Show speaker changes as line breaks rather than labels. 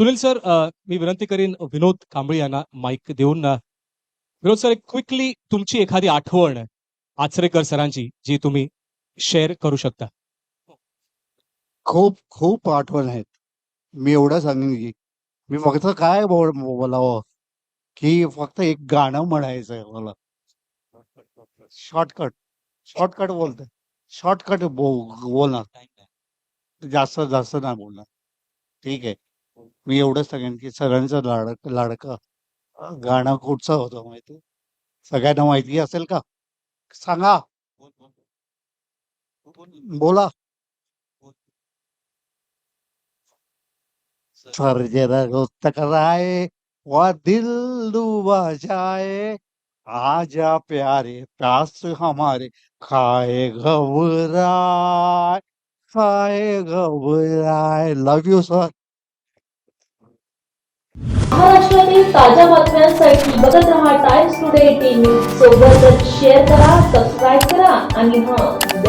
Sunil sir मी विनंती करीन विनोद कांबळी यांना माईक देऊन विनोद सर एक क्विकली तुमची एखादी आठवण आचरेकर सरांची जी तुम्ही शेअर करू शकता.
खूप खूप आठवण आहेत. मी एवढं सांगेन की मी फक्त काय बोलावं की फक्त एक गाणं म्हणायचं आहे मला. शॉर्टकट शॉर्टकट बोलतोय. शॉर्टकट बोलणार. जास्त जास्त नाही बोलणार. ठीक आहे. मी एवढंच सांगेन की सरांचं लाडक लाडका गाणं कुठचं होतं माहिती? सगळ्यांना माहिती असेल का? सांगा. बोला. सर जरा रोज टकराए वा दिल डूबा जाए आजा प्यारे प्यास हमारे खाए घबराय खाए घबराय. लव यू सर
महाराष्ट्रातील ताज्या बातम्यांसाठी बघत रहा टाइम्स टुडे टीव्ही सोबतच शेअर करा सबस्क्राईब करा आणि हां